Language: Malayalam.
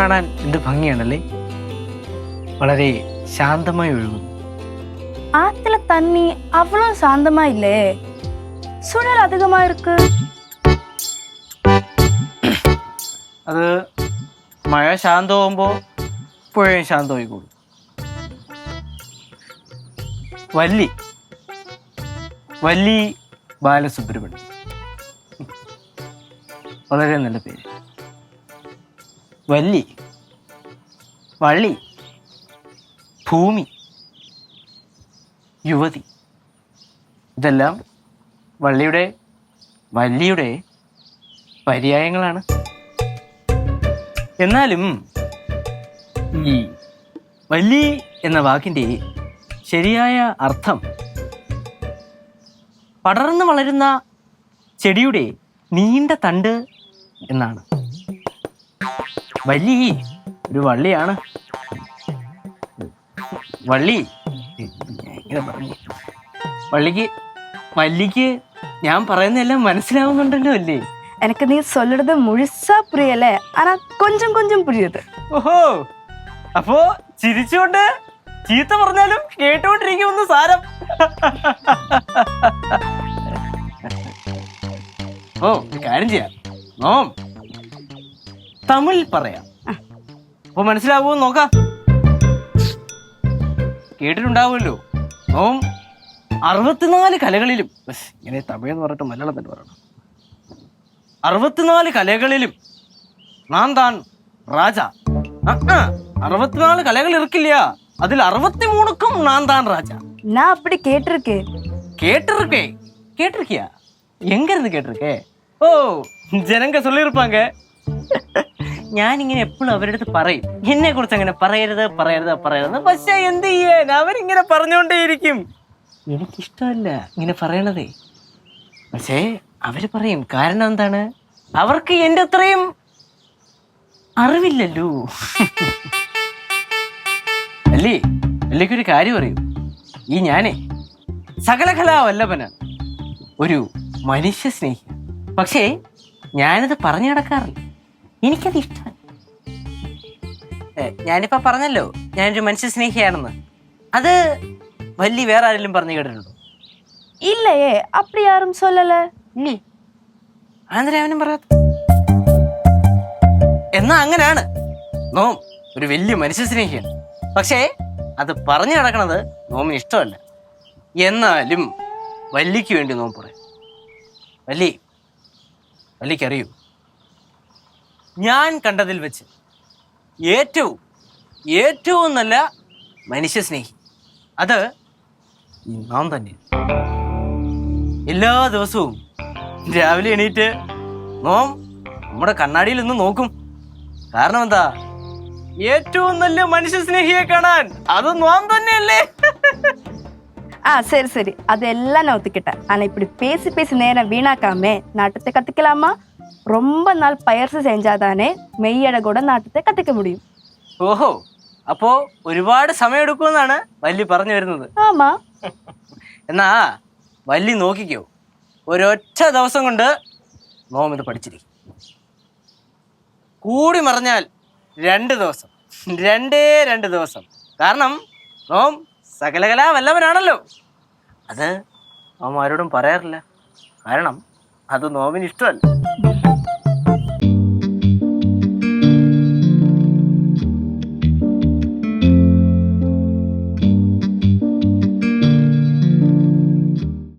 കാണാൻ എന്ത് ഭംഗിയാണല്ലേ വളരെ ശാന്തമായി ഒഴുകുന്നു ஆத்துல தண்ணி அவ்வளவு சாந்தமா இல்லே சுழல் அதிகமா இருக்கு അത് മഴ ശാന്തമാകുമ്പോൾ പുഴയും ശാന്തമായിക്കോളും വല്ലി വല്ലി ബാലസുബ്രഹ്മണ്യം വളരെ നല്ല പേര് വല്ലി വള്ളി ഭൂമി യുവതി. ഇതെല്ലാം വള്ളിയുടെ വല്ലിയുടെ പര്യായങ്ങളാണ്. എന്നാലും ഈ വല്ലി എന്ന വാക്കിന്റെ ശരിയായ അർത്ഥം പടർന്നു വളരുന്ന ചെടിയുടെ നീണ്ട തണ്ട് എന്നാണ്. വള്ളി ഒരു വള്ളിയാണ്. വള്ളി. വള്ളിക്ക് വള്ളിക്ക് ഞാൻ പറയുന്നതെല്ലാം മനസ്സിലാവുന്നുണ്ടല്ലോ അല്ലേ? എനിക്ക് നീ സൊല്ലത് മുഴുസാ പ്രിയല്ലേ? ആ കൊഞ്ചും കൊഞ്ചും പുരിയത്. ഓഹോ. അപ്പോ ചിരിച്ചുകൊണ്ട് ചീത്ത പറഞ്ഞാലും കേട്ടോണ്ടിരിക്കുമെന്ന് സാരം. ഓ കാര്യം ചെയ്യാം. ഓ തമിഴ് പറയാം അപ്പൊ മനസ്സിലാവുമോ നോക്കാം കേട്ടിട്ടുണ്ടാവുമല്ലോ നോം അറുപത്തിനാല് കലകളിലും ഉസ്, ഇങ്ങനെ തമിഴ് എന്ന് പറഞ്ഞിട്ട് മലയാളം തന്നെ പറയണം അറുപത്തിനാല് കലകളിലും നാം താൻ രാജ അറുപത്തിനാല് കലകൾ ഇരിക്കില്ല അതിൽ അറുപത്തി മൂന്നുക്കും നാൻ താൻ രാജ நான் அப்படி கேட்டிருக்கேன் கேட்டிருக்கே கேட்டிருக்கியா எங்க இருந்து கேட்டிருக்கே ഓ ജനങ്ക சொல்லியிருப்பாங்க ഞാൻ ഇങ്ങനെ എപ്പോഴും അവരുടെ അടുത്ത് പറയും എന്നെ കുറിച്ച് അങ്ങനെ പറയരുത് പറയരുത് പറയരുത്. പക്ഷെ എന്ത് ചെയ്യാൻ? അവരിങ്ങനെ പറഞ്ഞുകൊണ്ടേയിരിക്കും. എനിക്കിഷ്ടമല്ല ഇങ്ങനെ പറയണതേ. പക്ഷേ അവർ പറയും കാരണം എന്താണ്? അവർക്ക് എന്റെ അത്രയും അറിവില്ലല്ലോ. അല്ലേ? അല്ലേക്കൊരു കാര്യം അറിയൂ ഈ ഞാനേ സകലകലാ വല്ലഭനാണ് ഒരു മനുഷ്യ സ്നേഹി പക്ഷേ ഞാനത് പറഞ്ഞു നടക്കാറില്ല. എനിക്കത് ഇഷ്ടമല്ല ഏ, ഞാനിപ്പോ പറഞ്ഞല്ലോ ഞാനൊരു മനുഷ്യ സ്നേഹിയാണെന്ന് അത് വലിയ വേറെ ആരെങ്കിലും പറഞ്ഞു കേട്ടിട്ടുണ്ടോ இல்லையே அப்படி யாரும் சொல்லல ഇല്ലേ അതെന്താ അവനും പറയാത്ത എന്നാ അങ്ങനെയാണ് നോം ഒരു വലിയ മനുഷ്യ സ്നേഹിയാണ് പക്ഷേ അത് പറഞ്ഞു നടക്കണത് നോമിന് ഇഷ്ടമല്ല എന്നാലും വല്ലിക്ക് വേണ്ടി നോം പറയും വല്ലി വല്ലിക്കറിയൂ ഞാൻ കണ്ടതിൽ വെച്ച് ഏറ്റവും ഏറ്റവും നല്ല മനുഷ്യ സ്നേഹി അത് ഈ നാം തന്നെ എല്ലാ ദിവസവും രാവിലെ എണീറ്റ് നോം നമ്മുടെ കണ്ണാടിയിൽ നിന്ന് നോക്കും കാരണം എന്താ ഏറ്റവും നല്ല മനുഷ്യ സ്നേഹിയെ കാണാൻ അത് നോം തന്നെയല്ലേ ஆ சரி சரி அதெல்லாம் நான் ஒத்துக்கிட்டேன் ஆனா இப்படி பேசி பேசி நேரம் வீணாக்காம நாட்டத்தை கத்துக்கலாமா ரொம்ப நாள் பயிற்சி செஞ்சாதானே மெய்யழகோட நாட்டத்தை கத்துக்க முடியும் ഓഹോ അപ്പോ ഒരുപാട് സമയം എടുക്കുമെന്നാണ് വല്ലി പറഞ്ഞു വരുന്നത് ஆமா എന്നാ വല്ലി നോക്കിക്കോ ഒരൊറ്റ ദിവസം കൊണ്ട് നോം ഇത് പഠിച്ചിരിക്കും കൂടി മറിഞ്ഞാൽ രണ്ട് ദിവസം രണ്ടേ രണ്ട് ദിവസം കാരണം നോം സകലകലാ വല്ലവനാണല്ലോ അത് നോം ആരോടും പറയാറില്ല കാരണം അത് നോമിന് ഇഷ്ടമല്ല